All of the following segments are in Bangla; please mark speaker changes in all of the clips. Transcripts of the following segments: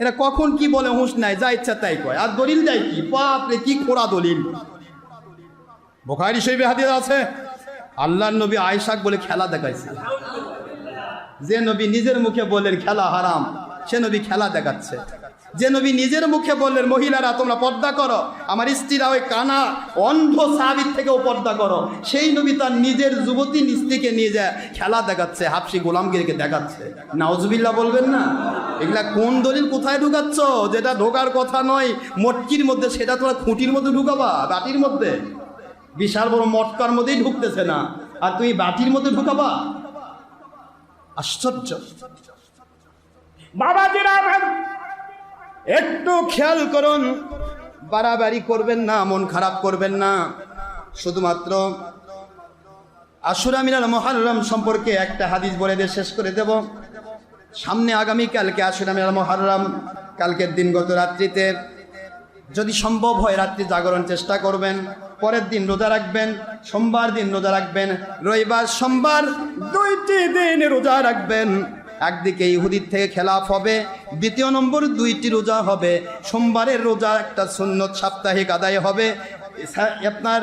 Speaker 1: এরা কখন কি বলে হুঁশ নাই যা ইচ্ছা তাই কয়। আর দলিল দেয় কি? বাপরে, কি খোড়া দলিল। বোখারি শরীফে হাদিস আছে, আল্লাহর নবী আয়েশাক বলে খেলা দেখাইছে। যে নবী নিজের মুখে বললেন, খেলা হারাম। সে নবী খেলা দেখাচ্ছে। যে নবী নিজের মুখে বললেন, মহিলারা, তোমরা পর্দা করো। আমার স্ত্রীরা ওই কানা অন্ধ সাবির থেকেও পর্দা করো। সেই নবী তার নিজের যুবতী স্ত্রীকে নিয়ে যায়, খেলা দেখাচ্ছে, হাফসি গোলামগিরিকে দেখাচ্ছে। নাওজবিল্লা বলবেন না? এগুলা কোন দলিল কোথায় ঢুকাচ্ছ? যেটা ঢোকার কথা নয় মটকির মধ্যে সেটা তোমরা খুঁটির মধ্যে ঢুকাবা? বাটির মধ্যে? বিশাল বড় মটকার মধ্যেই ঢুকতেছে না। আর তুমি বাটির মধ্যে ঢুকাবা? আশ্চর্য। আমার একটু খেয়াল করুন বাড়াবাড়ি করবেন না মন খারাপ করবেন না। শুধুমাত্র আশুরা মিনাল মহারম সম্পর্কে একটা হাদিস বলে দিয়ে শেষ করে দেব। সামনে আগামী কালকে আশুরা মিনাল মহারম কালকের দিন গত রাত্রিতে। যদি সম্ভব হয় রাত্রি জাগরণ চেষ্টা করবেন, পরের দিন রোজা রাখবেন, সোমবার দিন রোজা রাখবেন, রবিবার, সোমবার দুইটি দিন রোজা রাখবেন। একদিকে ইহুদির থেকে খেলাফ হবে, দ্বিতীয় নম্বর দুইটি রোজা হবে। সোমবারের রোজা একটা সুন্নত সাপ্তাহিক আদায় হবে। আপনার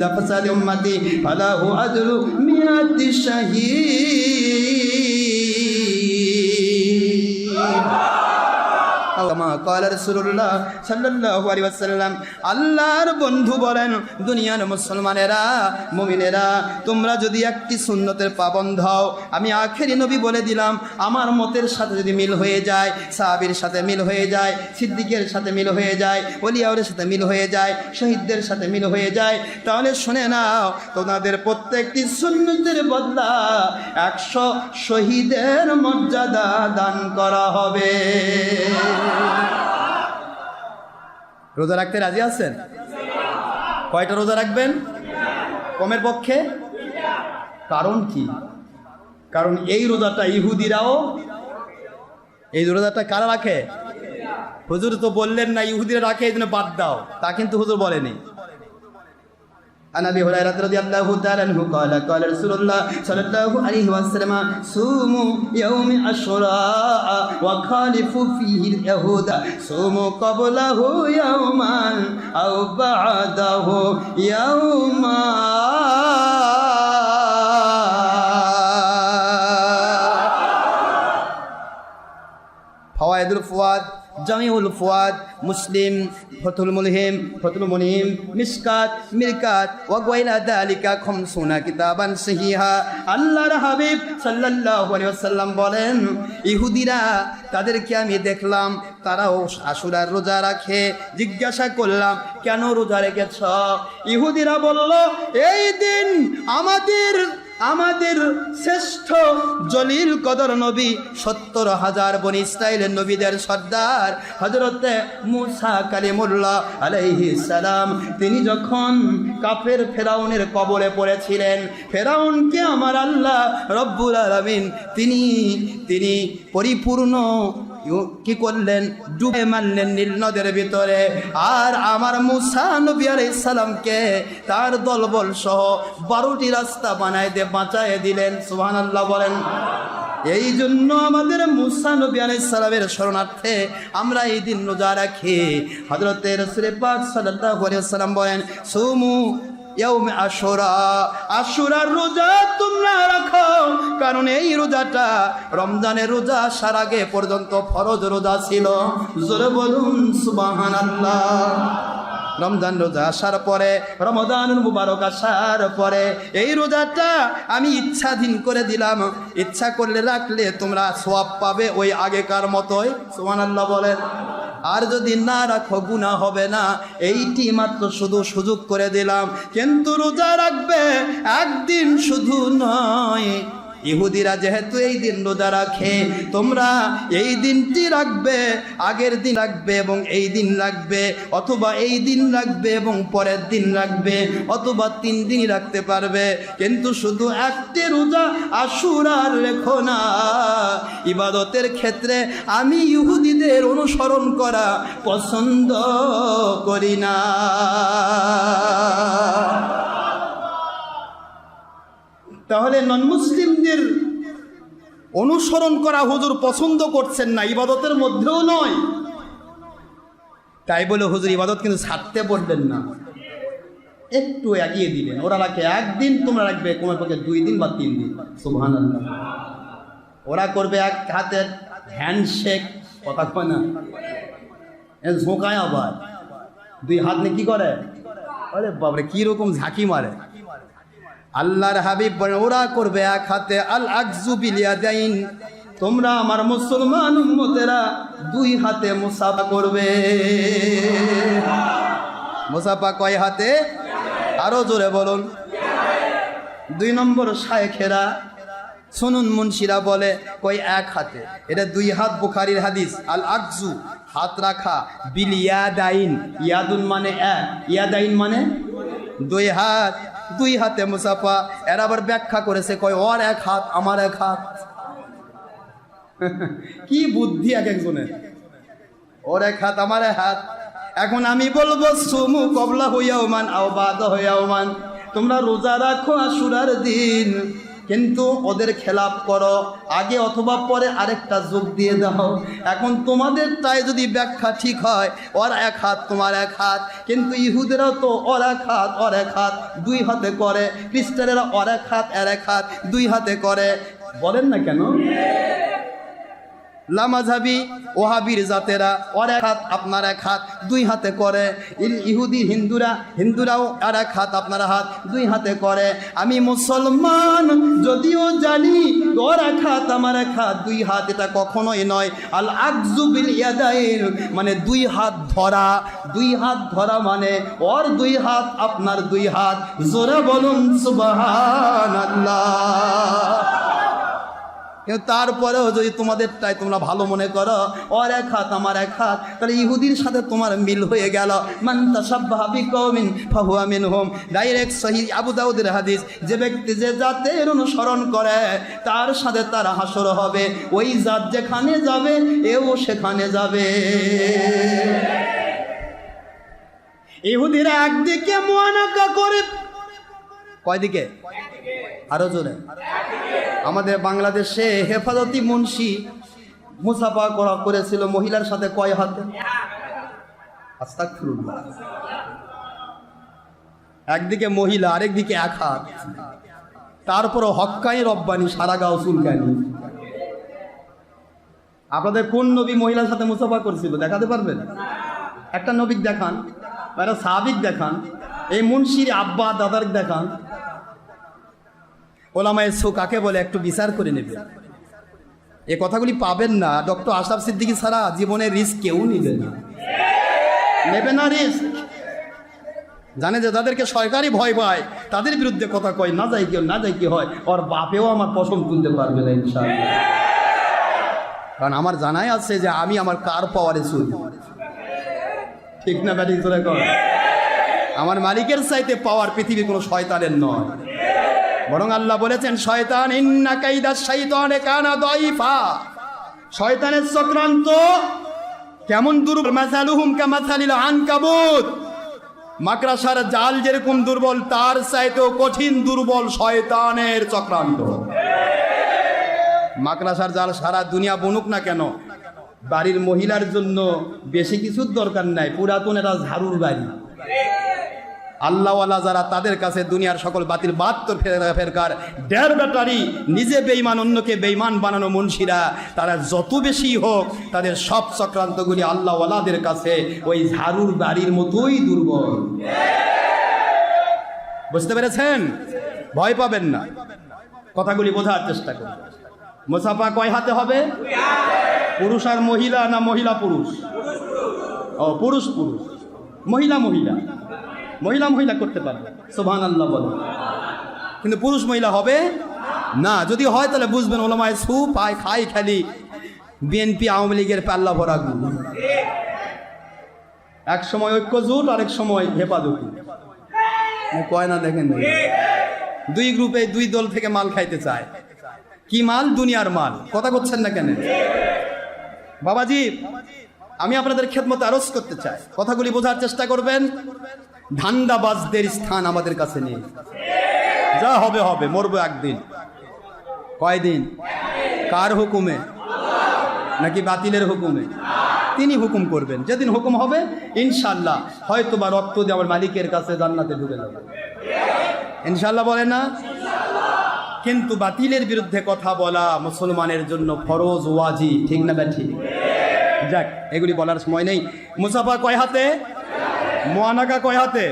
Speaker 1: عند فساد أمتي فله أجر مئة شهيد আল্লাহর বন্ধু বলেন, দুনিয়ার মুসলমানেরা, মুমিনেরা, তোমরা যদি একটি সুন্নতের পাবন্ধ হও, আমি আখেরি নবী বলে দিলাম, আমার মতের সাথে যদি মিল হয়ে যায়, সাহাবীর সাথে মিল হয়ে যায়, সিদ্দিকের সাথে মিল হয়ে যায় ওলিয়াউরের সাথে মিল হয়ে যায়, শহীদদের সাথে মিল হয়ে যায়, তাহলে শুনে নাও, তোমাদের প্রত্যেকটি সুন্নতের বদলা একশো শহীদের মর্যাদা দান করা হবে। রোজা রাখতে রাজি আছেন? কয়টা রোজা রাখবেন? কমের পক্ষে? কারণ কি? কারণ এই রোজাটা ইহুদিরাও, এই রোজাটা কারা রাখে? হুজুর তো বললেন না, ইহুদিরা রাখে, এই জন্য বাদ দাও। তা কিন্তু হুজুর বলেনি। عن ابي هريره رضي الله تعالى عنه قال قال رسول الله صلى الله عليه وسلم صوموا يوم عاشوراء وخالفوا فيه اليهود صوموا قبله يوما او بعده يوما فوائد الفواد জামিউল ফুয়াদ, মুসলিম, ফতুল মুলহিম, ফতুল মুনিম, মিসকাত, মিরকাত ওয়াগওয়াইলা দালিকা খমসুনা কিতাবান সহিহা। আল্লাহর হাবিব সাল্লাল্লাহু আলাইহি ওয়াসাল্লাম বলেন, ইহুদিরা তাদেরকে আমি দেখলাম, তারাও আশুরার রোজা রাখে। জিজ্ঞাসা করলাম, কেন রোজা রেখেছ? ইহুদিরা বলল, এই দিন আমাদের আমাদের শ্রেষ্ঠ জলিল কদর নবী সত্তর হাজার বনি ইসরায়েলের নবীদের সর্দার হজরতে মুসা কালিমুল্লাহ আলাইহি সালাম। তিনি যখন কাফের ফেরাউনের কবরে পড়েছিলেন, ফেরাউনকে আমার আল্লাহ রব্বুল আলমিন তিনি তিনি পরিপূর্ণ কি করলেন? ডুবে মারলেন নীল নদের ভিতরে। আর আমার মুসা নবী আলাইসালামকে তার দলবল সহ বারোটি রাস্তা বানায় দিয়ে বাঁচায় দিলেন। সুহান আল্লাহ বলেন। এই জন্য আমাদের মুসা নবী আলাইসালামের শরণার্থে আমরা এই দিন রোজা রাখি। হজরতে রসুল পাক ওয়াসাল্লাম বলেন, সুমু আশুরার রোজা তোমরা কারণ এই রোজাটা রোজা আসার আগে পর্যন্ত রোজা ছিল। বলুন রমজান রোজা আসার পরে মুবারক আসার পরে এই রোজাটা আমি ইচ্ছাধীন করে দিলাম। ইচ্ছা করলে রাখলে তোমরা সোয়াব পাবে ওই আগেকার মতোই। সুবহানাল্লাহ বলেন। আর যদি না রাখো গুণা হবে না। এইটি মাত্র শুধু সুযোগ করে দিলাম। কিন্তু রোজা রাখবে একদিন শুধু নয়। ইহুদিরা যেহেতু এই দিন রোজা রাখে, তোমরা এই দিনটি রাখবে, আগের দিন রাখবে এবং এই দিন রাখবে, অথবা এই দিন রাখবে এবং পরের দিন রাখবে, অথবা তিন দিনই রাখতে পারবে। কিন্তু শুধু একটি রোজা আশুরার রেখো না। ইবাদতের ক্ষেত্রে আমি ইহুদিদের অনুসরণ করা পছন্দ করি না। তাহলে নন মুসলিমদের অনুসরণ করা হুজুর পছন্দ করছেন না, ইবাদতের মধ্যেও নয়। তাই বলে হুজুর, ইবাদত কিন্তু ছাড়তে বলবেন না। একটু এগিয়ে দিবেন। ওরা রাখে একদিন তোমরা রাখবে, কোনো পক্ষে দুই দিন বা তিন দিন। সুবহান ওরা করবে এক হাতের হ্যান্ডশেক কথা কয় না? ঝোঁকায় আবার। দুই হাত নিয়ে কি করে? আরে বাবরে কি রকম ঝাঁকি মারে। আল্লাহর হাবিব ওরা করবে এক হাতে আল আকজু বিলিয়াদাইন। তোমরা আমার মুসলমান উম্মতেরা দুই হাতে মুসাফা করবে। মুসাফা কয় হাতে? আরও জোরে বলুন। দুই নম্বর শায়েখেরা শুনুন মুন্সিরা বলে কই এক হাতে। এটা দুই হাত বুখারির হাদিস। আল আকজু, হাত রাখা বিল ইয়াদাইন ইয়াদুন মানে এক, ইয়াদাইন মানে দুই হাত। দুই হাতে মুসাফা, এর আবার ব্যাখ্যা করেছে, কয়, ওর এক হাত, আমার এক হাত। কি বুদ্ধি এক একজনের? ওর এক হাত, আমার এক হাত। এখন আমি বলব, সুমু কবলা হইয়াও মান আও বাদ হইয়াও মান। তোমরা রোজা রাখো আশুরার দিন। কিন্তু ওদের খেলাপ করো। আগে অথবা পরে আরেকটা যোগ দিয়ে দাও। এখন তোমাদেরটাই যদি ব্যাখ্যা ঠিক হয়, ওর এক হাত তোমার এক হাত, কিন্তু ইহুদেরাও তো ওর এক হাত, ওর এক হাত, দুই হাতে করে। খ্রিস্টানেরা ওর এক হাত, এর এক হাত, দুই হাতে করে। বলেন না কেন? লামাঝাবি ওহাবির জাতেরা, ওর এক হাত আপনার এক হাত, দুই হাতে করে। ইহুদি হিন্দুরা, হিন্দুরাও আর এক হাত আপনার হাত, দুই হাতে করে। আমি মুসলমান, যদিও জানি ওর এক হাত আমার এক হাত, দুই হাত এটা কখনোই নয়। আল আকজুবিল ইয়াদাইল মানে দুই হাত ধরা। দুই হাত ধরা মানে ওর দুই হাত আপনার দুই হাত। জোরে বলুন সুবহানাল্লাহ। কিন্তু তারপরেও যদি তোমাদেরটাই তোমরা ভালো মনে করো, ওর এক হাত, আমার এক হাত, তাহলে ইহুদির সাথে তোমার মিল হয়ে গেল। মান তাসাব্বাহা বিকওমিন ফাহুয়া মিনহুম। ডাইরেক্ট সহি আবু দাউদের হাদিস, যে ব্যক্তি যে জাতের অনুসরণ করে, তার সাথে তার হাসর হবে। ওই জাত যেখানে যাবে, এও সেখানে যাবে। ইহুদিরা একদিকে মোয়ানাকা করে, কয়দিকে? আরও জোরে। আমাদের বাংলাদেশে হেফাজতি মুন্সি মুসাফা করা করেছিল মহিলার সাথে কয় হাতে। একদিকে মহিলা, আরেকদিকে এক হাত। তারপরও হক্কাই রব্বানি সারা গাও চুলকানি। আপনাদের কোন নবী মহিলার সাথে মুসাফা করছিল দেখাতে পারবেন? একটা নবীক দেখান, একটা সাবিক দেখান, এই মুন্সির আব্বা, দাদার দেখান ওলামায় সো কাকে বলে? একটু বিচার করে নেবে। এ কথাগুলি পাবেন না। ডক্টর আশরাফ সিদ্দিকী ছাড়া জীবনের রিস্ক কেউ নেবে না। নেবে না রিস্ক। জানে যে যাদেরকে সরকারি ভয় পায়। তাদের বিরুদ্ধে কথা কয়, না যাই কেউ, না যাই কি হয়, ওর বাপেও আমার পছন্দ তুলতে পারবে না ইনশাআল্লাহ। কারণ আমার জানাই আছে যে আমি আমার কার পাওয়ারে চলি। ঠিক না ব্যাটিং কর। আমার মালিকের চাইতে পাওয়ার পৃথিবীর কোনো শয়তানের নয়। বরং আল্লাহ বলেছেন, শয়তান, ইন্না কাইদা শৈতানে কানা দইফা। শয়তানের চক্রান্ত কেমন দুর্বল, মাসালুহুম কামাসালিল আনকাবুত। মাকড়াসার জাল যেরকম দুর্বল, তার চাইতেও কঠিন দুর্বল শয়তানের চক্রান্ত। মাকড়াসার জাল সারা দুনিয়া বনুক না কেন? বাড়ির মহিলার জন্য বেশি কিছুর দরকার নাই, পুরাতন এটা ঝাড়ুর বাড়ি। আল্লাহওয়ালা যারা তাদের কাছে দুনিয়ার সকল বাতিল, বাহাত্তর ফের- ফেরকার ডের ব্যাটারি, নিজে বেইমান অন্যকে বেইমান বানানো মুন্সিরা, তারা যত বেশি হোক, তাদের সব চক্রান্তগুলি আল্লাহওয়ালাদের কাছে ওই ঝাড়ুর বাড়ির মতোই দুর্বল। বুঝতে পেরেছেন? ভয় পাবেন না। কথাগুলি বোঝার চেষ্টা করুন। মুসাফা কয় হাতে হবে? পুরুষ আর মহিলা না মহিলা পুরুষ ও পুরুষ পুরুষ মহিলা মহিলা মহিলা মহিলা করতে পারবে সোভান আল্লাহ বলে কিন্তু পুরুষ মহিলা হবে? না, যদি হয় তাহলে বুঝবেন ওলামায় সু পায় খাই খালি। বিএনপি, আওয়ামী লীগের পাল্লা ভরা এক সময় ঐক্য জোট, আরেক সময় হেফাজতি। কয় না দেখেন দুই গ্রুপে দুই দল থেকে মাল খাইতে চায়। কি মাল? দুনিয়ার মাল। কথা করছেন না কেন? বাবাজি আমি আপনাদের খেদমতে আরজ করতে চাই। কথাগুলি বোঝার চেষ্টা করবেন। ধান্দাবাজদের স্থান আমাদের কাছে নেই। যা হবে হবে, মরবো একদিন। কয়দিন? কার হুকুমে? নাকি বাতিলের হুকুমে? তিনি হুকুম করবেন। যেদিন হুকুম হবে ইনশাল্লাহ হয়তো বা রক্ত দিয়ে আমার মালিকের কাছে জান্নাতে ঢুকে যাবে। ইনশাল্লাহ বলে না? কিন্তু বাতিলের বিরুদ্ধে কথা বলা মুসলমানের জন্য ফরজ ওয়াজি ঠিক না ব্যাঠি যাক, এগুলি বলার সময় নেই। মুসাফা কয় হাতে? মোয়ানাকা কয় হাতে?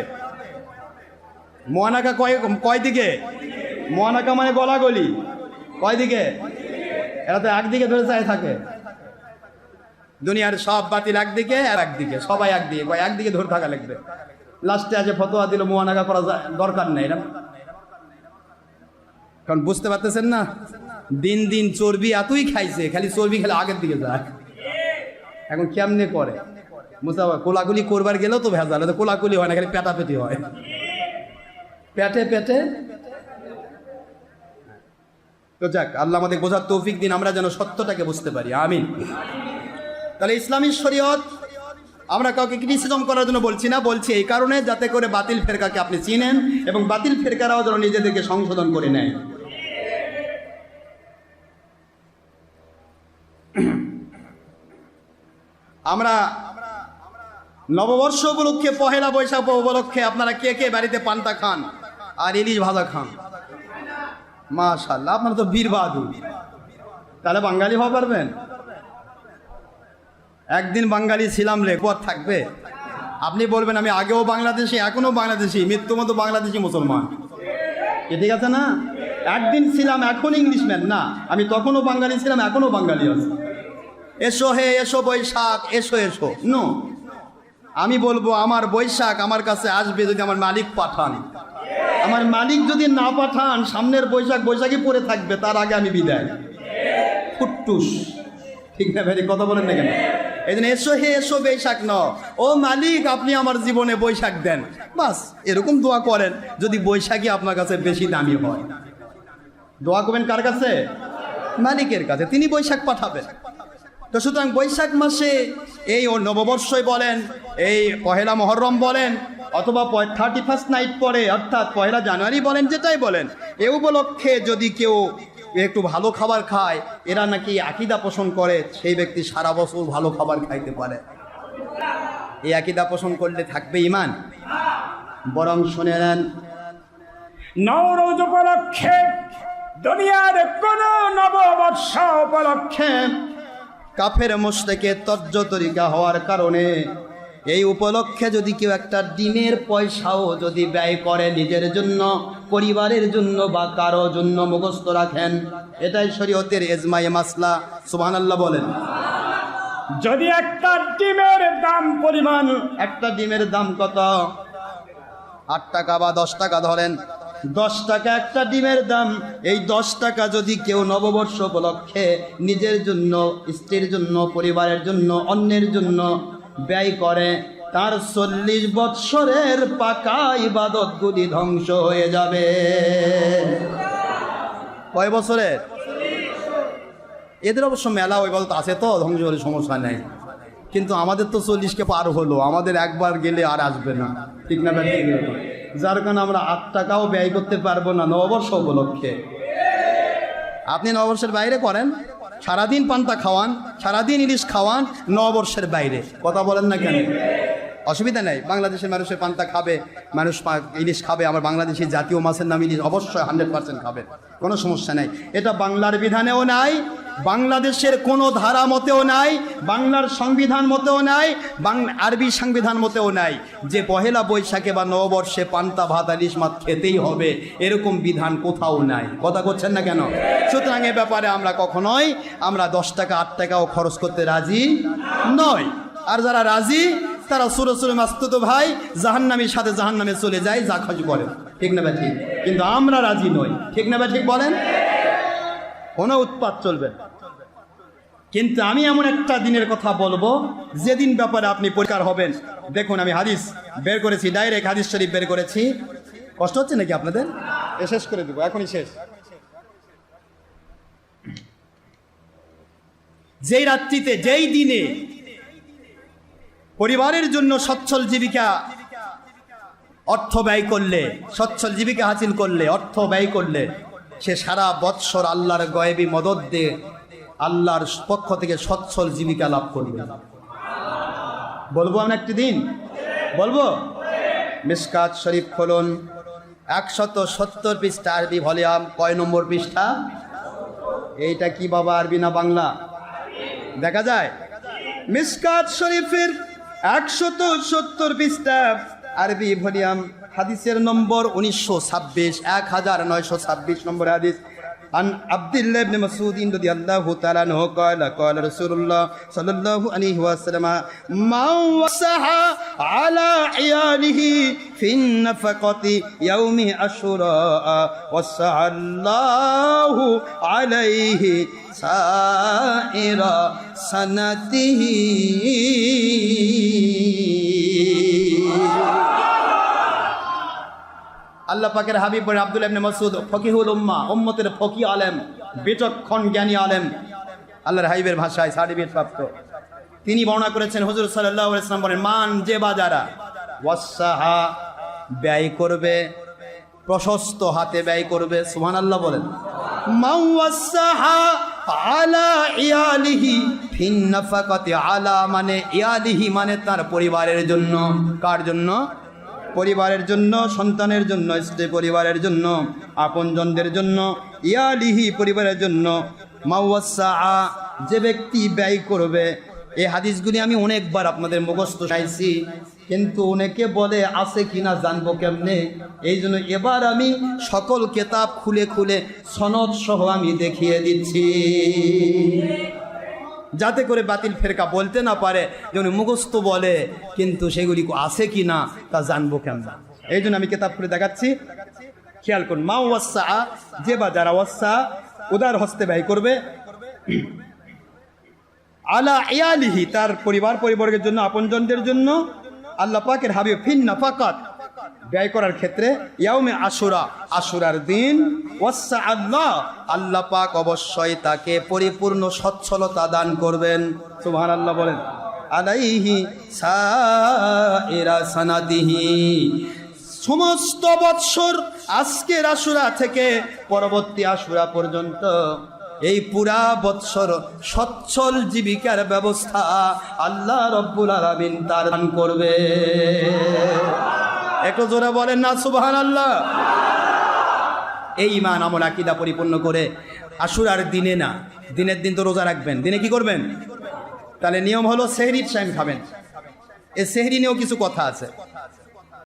Speaker 1: মোয়ানাকা কয় কয় দিকে? মোয়ানাকা মানে গলাগলি কয় দিকে? এরা তো একদিকে ধরে চাই থাকে। দুনিয়ার সব বাতিল একদিকে আর একদিকে সবাই একদিকে কয় একদিকে ধরে থাকা লাগবে। লাস্টে আছে ফতোয়া দিল, মোয়ানাকা করা দরকার নেই। এরম কারণ বুঝতে পারতেছেন না? দিন দিন চর্বি এতই খাইছে, খালি চর্বি খেলে আগের দিকে যায় এখন কেমনে করে? মুসাফা কোলাকুলি করবার গেলেও তো ভেজাল তো কোলাকুলি হয় না, খালি পেটাপেটি হয়। পেটে পেটে? তো যাক, আল্লাহ আমাদের বোঝার তৌফিক দিন, আমরা যেন সত্যটাকে বুঝতে পারি, আমিন। তাহলে ইসলামী শরীয়ত, আমরা কাউকে ক্রিটিসিজম করার জন্য বলছি না, বলছি এই কারণে, যাতে করে বাতিল ফেরকাকে আপনি চিনেন এবং বাতিল ফেরকারাও যেন নিজেদেরকে সংশোধন করে নেয়। আমরা নববর্ষ উপলক্ষে পহেলা বৈশাখ উপলক্ষে আপনারা কে কে বাড়িতে পান্তা খান? আর ইলিশ ভাজা খান। মাশাল্লাহ আপনারা তো বীর বাহাদুর। তাহলে বাঙালি হওয়া পারবেন? একদিন বাঙালি ছিলাম রে পর থাকবে। আপনি বলবেন, আমি আগেও বাংলাদেশি এখনও বাংলাদেশি, মৃত্যু মতো বাংলাদেশি মুসলমান। এ ঠিক আছে না? একদিন ছিলাম, এখন ইংলিশম্যান না। আমি তখনও বাঙালি ছিলাম, এখনও বাঙালি আছি। এসো হে, এসো বৈশাখ, এসো এসো। নো। আমি বলব, আমার বৈশাখ আমার কাছে আসবে যদি আমার মালিক পাঠান। আমার মালিক যদি না পাঠান, সামনের বৈশাখ বৈশাখই পড়ে থাকবে, তার আগে আমি বিদায়। ফুটটুস। ঠিক না ভাই, কথা বলেন না কেন? এই জন্য এসো হে, এসো বৈশাখ ন ও মালিক, আপনি আমার জীবনে বৈশাখ দেন। বাস, এরকম দোয়া করেন যদি বৈশাখই আপনার কাছে বেশি দামি হয়। দোয়া করবেন কার কাছে? মালিকের কাছে। তিনি বৈশাখ পাঠাবেন। তো সুতরাং বৈশাখ মাসে এই ও নববর্ষই বলেন, এই পহেলা মহরম বলেন, অথবা থার্টি ফার্স্ট নাইট পরে, অর্থাৎ পহেলা জানুয়ারি বলেন, যেটাই বলেন, এ উপলক্ষে যদি কেউ একটু ভালো খাবার খায়, এরা নাকি আকিদা পোষণ করে, সেই ব্যক্তি সারা বছর ভালো খাবার খাইতে পারে। এই আকিদা পোষণ করলে থাকবে ইমান বরং শুনে নেন
Speaker 2: নৌরোজ উপলক্ষে, দুনিয়ার কোন নববর্ষ উপলক্ষে
Speaker 1: কাফের মোশরেকে তর্জ তরিকা হওয়ার কারণে এই উপলক্ষে যদি কেউ একটা ডিমের পয়সাও যদি ব্যয় করে নিজের জন্য পরিবারের জন্য বা কারও জন্য মুখস্থ রাখেন এটাই শরীয়তের এজমাই মাসলা। আল্লাহ বলেন।
Speaker 2: যদি একটা ডিমের দাম পরিমাণ
Speaker 1: একটা ডিমের দাম কত? আট টাকা বা দশ টাকা ধরেন। দশ টাকা একটা ডিমের দাম। এই দশ টাকা যদি কেউ নববর্ষ উপলক্ষে নিজের জন্য, স্ত্রীর জন্য, পরিবারের জন্য, অন্যের জন্য ব্যয় করে, তার চল্লিশ বৎসরের পাকা ইবাদতগুলি ধ্বংস হয়ে যাবে। কয় বছরের? এদের অবশ্য মেলা ওই বলতো আছে তো, ধ্বংস হলে সমস্যা নেই। কিন্তু আমাদের তো চল্লিশকে পার হলো, আমাদের একবার গেলে আর আসবে না। ঠিক না? যার কারণে আমরা আট টাকাও ব্যয় করতে পারব না নববর্ষ উপলক্ষে। আপনি নববর্ষের বাইরে করেন? সারাদিন পান্তা খাওয়ান, সারাদিন ইলিশ খাওয়ান, নববর্ষের বাইরে। কথা বলেন না কেন? অসুবিধা নেই। বাংলাদেশের মানুষের পান্তা খাবে, মানুষ ইলিশ খাবে, আমার বাংলাদেশি জাতীয় মাছের নাম ইলিশ অবশ্যই হান্ড্রেড পার্সেন্ট খাবে। কোনো সমস্যা নাই। এটা বাংলার বিধানেও নাই বাংলাদেশের কোনো ধারা মতেও নাই, বাংলার সংবিধান মতেও নাই আরবি সংবিধান মতেও নাই। যে পহেলা বৈশাখে বা নববর্ষে পান্তা, ভাত, ইলিশ মাছ খেতেই হবে, এরকম বিধান কোথাও নাই। কথা করছেন না কেন? সুতরাং এ ব্যাপারে আমরা কখনোই, আমরা দশ টাকা, আট টাকাও খরচ করতে রাজি নয় আর যারা রাজি, তারা সুরে সুরে মাস্তুত ভাই জাহান্নামীর সাথে জাহান্নামে চলে যায়, যা খাজু করে ঠিক না ঠিক? কিন্তু আমরা রাজি নই। ঠিক না ঠিক বলেন? কোনো উৎপাত চলবে। কিন্তু আমি এমন একটা দিনের কথা বলব, যেদিন ব্যাপারে আপনি পরিষ্কার হবেন। দেখুন, আমি হাদিস বের করেছি ডাইরেক্ট হাদিস শরীফ বের করেছি। কষ্ট হচ্ছে নাকি আপনাদের? শেষ করে দেবো, এখনই শেষ। যেই রাত্রিতে, যেই দিনে পরিবারের জন্য সচ্ছল জীবিকা অর্থ ব্যয় করলে, সচ্ছল জীবিকা হাসিল করলে, অর্থ ব্যয় করলে, সে সারা বৎসর আল্লাহর গয়েবী মদত দিয়ে আল্লাহর পক্ষ থেকে সচ্ছল জীবিকা লাভ করবে। বলব আমরা একটি দিন? বলব? মিসকাত শরীফ খোলন। একশত সত্তর পৃষ্ঠা আরবি ভলিউম। কয় নম্বর পৃষ্ঠা? এইটা কি বাবা আরবি না বাংলা? দেখা যায়। মিসকাত শরীফের একশত সত্তর পৃষ্ঠা আরবি ভলিউম। হাদিসের নম্বর উনিশশো ছাব্বিশ, এক হাজার নয়শো ছাব্বিশ নম্বর হাদিস। عن عبد الله بن مسعود رضي الله تعالى عنه قال قال رسول الله صلى الله عليه وسلم من وسع على عياله في النفقة يوم عاشوراء وسع الله عليه سائر سنته. আল্লাহ পাকের হাবিব আব্দুল ইবনে মাসউদ, ফকিহুল উম্মা, উম্মতের ফকি আলেম বিচক্ষণ জ্ঞানী আলেম। আল্লাহর হাবিবের ভাষায় সার্টিফিকেট প্রাপ্ত। তিনি বর্ণনা করেছেন, হুজুর সাল্লাল্লাহু আলাইহি ওয়াসাল্লাম বলেন, মান যে বাজারা ওয়াসাহা ব্যয় করবে, প্রশস্ত হাতে ব্যয় করবে, সুবহানাল্লাহ বলেন ওয়াসাহা আলা ইয়ালিহি, ফিন নাফাকাতি আলা মানে ইয়ালিহি মানে তার পরিবারের জন্য, কার জন্য? পরিবারের জন্য, সন্তানের জন্য, স্ত্রী পরিবারের জন্য, আপনজনদের জন্য, ইয়ালিহি পরিবারের জন্য মাওয়াসা যে ব্যক্তি ব্যয় করবে। এই হাদিসগুলি আমি অনেকবার আপনাদের মুখস্থ চাইছি কিন্তু অনেকে বলে, আছে কিনা জানব কেমনে? এই জন্য এবার আমি সকল কেতাব খুলে খুলে সনদ সহ আমি দেখিয়ে দিচ্ছি। যাতে করে বাতিল ফেরকা বলতে না পারে যেমন মুখস্থ বলে, কিন্তু সেগুলি আছে কি না, তা জানব কেন এই জন্য আমি কেতাব খুলে দেখাচ্ছি। খেয়াল করুন, মা ওয়াসা, যে বা যারা ওয়াসা, উদার হস্তে ব্যয় করবে। আলা ইয়ালিহি, তার পরিবার পরিবর্গের জন্য, আপনজনদের জন্য, আল্লাহ পাকের হাবিব, ফিন নাফাকাত ব্যয় করার ক্ষেত্রে, ইয়াউমে আশুরা, আশুরার দিন ওয়াসা আল্লাহ আল্লাহ পাক অবশ্যই তাকে পরিপূর্ণ সচ্ছলতা দান করবেন। সুবহান আল্লাহ বলেন, আলাইহি সানাদিহি। সমস্ত বৎসর আজকের আশুরা থেকে পরবর্তী আশুরা পর্যন্ত এই পুরা বৎসর সচ্ছল জীবিকার ব্যবস্থা আল্লাহ রব্বুল আলামিন তার দান করবে। একটু জোরে বলেন না সুবহান আল্লাহ এই ইমান আমল আকিদা পরিপূর্ণ করে আশুরার দিনে না, দিনের দিন তো রোজা রাখবেন। দিনে কি করবেন? তাহলে নিয়ম হলো সেহরির টাইম খাবেন। এ সেহরি নিয়েও কিছু কথা আছে।